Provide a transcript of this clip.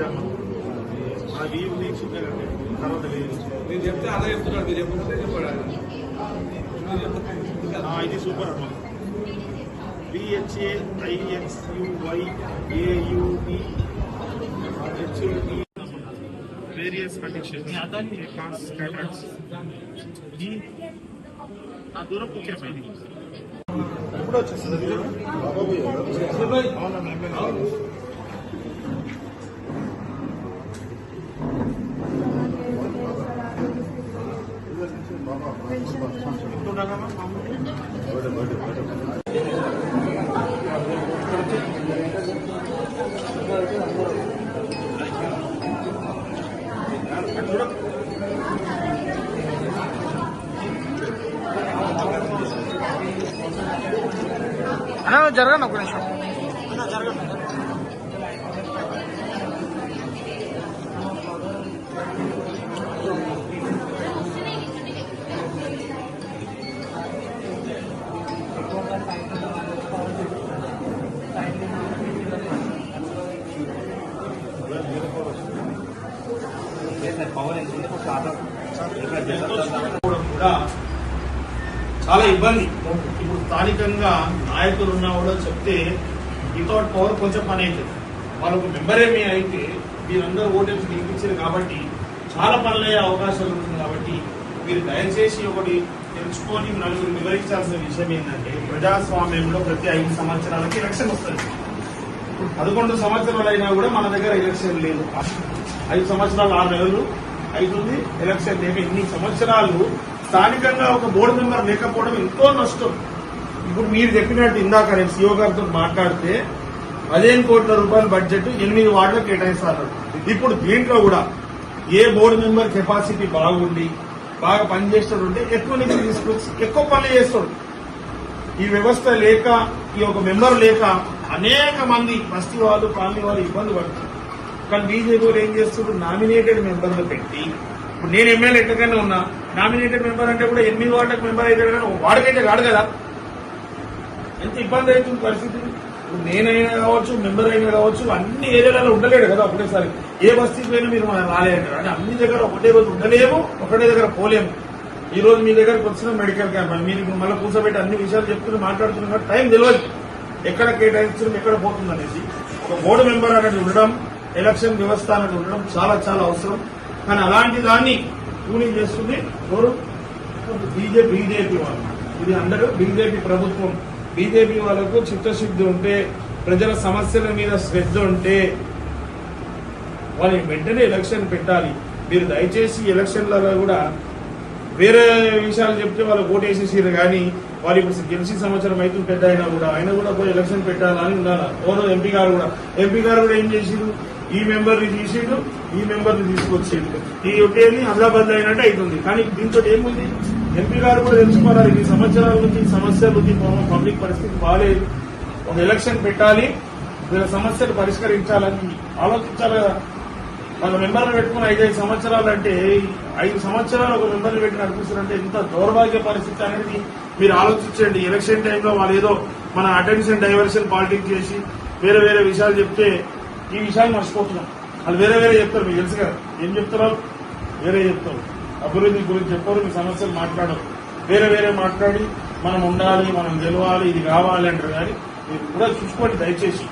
లేదమ్మా మన వీపు తీర్చిందే కంటే తర్వాత లేదు నేను చెప్తే అలా చెప్తున్నాడు మీరు చెప్పకపోతే చెప్పాడు ఆయన. మీరు చెప్తే ఆ, ఇది సూపర్ అమ్మా బిహెచ్ఏ ఐఎక్స్యువై ఏయుడి హెచ్యుడి వేరియస్ కండిషన్స్ కాస్ క్యాటర్స్ ఈ ఆ దూరం ముఖ్యమైనది ఎప్పుడు వచ్చేస్తుంది ఎంత ఉండాలమ్మా మామూలు అన్న కూడా కూడా చాలా ఇబ్బంది. ఇప్పుడు స్థానికంగా నాయకులు ఉన్నా కూడా చెప్తే వితౌట్ పవర్ కొంచెం పని అవుతుంది. వాళ్ళకు మెంబర్ ఏమి అయితే మీరందరూ ఓటేసి గెలిపించారు కాబట్టి చాలా పనులయ్యే అవకాశాలు ఉంటుంది కాబట్టి మీరు దయచేసి ఒకటి తెలుసుకొని నలుగురు వివరించాల్సిన విషయం ఏంటంటే ప్రజాస్వామ్యంలో ప్రతి ఐదు సంవత్సరాలకి ఎలక్షన్ వస్తుంది. పదకొండు సంవత్సరాలు అయినా కూడా మన దగ్గర ఎలక్షన్ లేదు. ఐదు సంవత్సరాలు ఆరు నెలలు అవుతుంది ఎలక్షన్ లేక ఇన్ని సంవత్సరాలు స్థానికంగా ఒక బోర్డు మెంబర్ లేకపోవడం ఎంతో నష్టం. ఇప్పుడు మీరు చెప్పినట్టు ఇందాక నేను సీఓ గారితో మాట్లాడితే పదిహేను కోట్ల రూపాయల బడ్జెట్ ఎనిమిది వార్డులకు కేటాయిస్తారు. ఇప్పుడు దీంట్లో కూడా ఏ బోర్డు మెంబర్ కెపాసిటీ బాగుండి బాగా పనిచేస్తాడు ఉంటే ఎక్కువ నిధులు తీసుకొచ్చి ఎక్కువ పనులు చేస్తాడు ఈ వ్యవస్థ లేక ఈ ఒక మెంబర్ లేక అనేక మంది బస్తీ వాళ్ళు కాలనీ వాళ్ళు ఇబ్బంది పడుతున్నారు కానీ బీజేపీ వాళ్ళు ఏం చేస్తున్నారు? నామినేటెడ్ మెంబర్లు పెట్టి ఇప్పుడు నేను ఎమ్మెల్యే ఎక్కడికైనా ఉన్నా నామినేటెడ్ మెంబర్ అంటే కూడా ఎనిమిది వార్డులకు మెంబర్ అయితే కానీ ఒక వార్డుకైతే కదా ఎంత ఇబ్బంది అవుతుంది పరిస్థితి? ఇప్పుడు నేనైనా కావచ్చు మెంబర్ అయినా కావచ్చు అన్ని ఏరియాలలో ఉండలేడు కదా ఒకటేసారి ఏ బస్తీకి పోయినా మీరు మనం రాలేదంటారు. అంటే అన్ని దగ్గర ఒకటే రోజు ఉండలేము ఒకటే దగ్గర పోలేము. ఈ రోజు మీ దగ్గరకు వచ్చిన మెడికల్ క్యాంప్ మీరు మళ్ళీ కూర్చోబెట్టి అన్ని విషయాలు చెప్తున్నా మాట్లాడుతున్నాం టైం తెలియదు ఎక్కడ కేటాయించడం ఎక్కడ పోతుందనేది. ఒక బోర్డు మెంబర్ అనేది ఉండడం ఎలక్షన్ వ్యవస్థ అనేది ఉండడం చాలా చాలా అవసరం. కానీ అలాంటి దాన్ని ట్యూనింగ్ చేస్తుంది ఎవరు? బీజేపీ బీజేపీ వాళ్ళు. ఇది అందరూ బీజేపీ ప్రభుత్వం. బీజేపీ వాళ్ళకు చిత్తశుద్ధి ఉంటే ప్రజల సమస్యల మీద శ్రద్ధ ఉంటే వాళ్ళని వెంటనే ఎలక్షన్ పెట్టాలి. మీరు దయచేసి ఎలక్షన్లలో కూడా వేరే విషయాలు చెప్తే వాళ్ళు ఓటేసేసారు కానీ వాళ్ళు ఇప్పుడు గెలిచి సంవత్సరం అయితే పెద్ద అయినా కూడా ఆయన కూడా పోయి ఎలక్షన్ పెట్టాలని ఉండాలి? ఓనో ఎంపీ గారు కూడా. ఎంపీ గారు కూడా ఏం చేసిండు ఈ మెంబర్ని తీసిండు ఈ మెంబర్ని తీసుకొచ్చిండు ఈ ఒకేని అదలాబద్ అయినట్టు అవుతుంది కానీ దీంతో ఏముంది? ఎంపీ గారు కూడా తెలుసుకోవాలి. ఈ సంవత్సరాల నుంచి ఈ సమస్యల నుంచి పబ్లిక్ పరిస్థితి బాగాలేదు ఒక ఎలక్షన్ పెట్టాలి. వీళ్ళ సమస్యలు పరిష్కరించాలని ఆలోచించాలి కదా. మన మెంబర్లు పెట్టుకుని ఐదైదు సంవత్సరాలు అంటే ఐదు సంవత్సరాలు ఒక మెంబర్లు పెట్టి నడిపిస్తారంటే ఇంత దౌర్భాగ్య పరిస్థితి అనేది మీరు ఆలోచించండి. ఎలక్షన్ టైంలో వాళ్ళు ఏదో మన అటెన్షన్ డైవర్షన్ పాలిటిక్స్ చేసి వేరే వేరే విషయాలు చెప్తే ఈ విషయాలు మర్చిపోతున్నాం. వాళ్ళు వేరే వేరే చెప్తారు మీకు తెలుసు కదా. ఏం చెప్తారో వేరే చెప్తారు. అభివృద్ధి గురించి చెప్పరు మీ సమస్యలు మాట్లాడరు. వేరే వేరే మాట్లాడి మనం ఉండాలి మనం గెలవాలి ఇది కావాలి అంటారు. కానీ మీరు కూడా చూసుకోండి దయచేసి.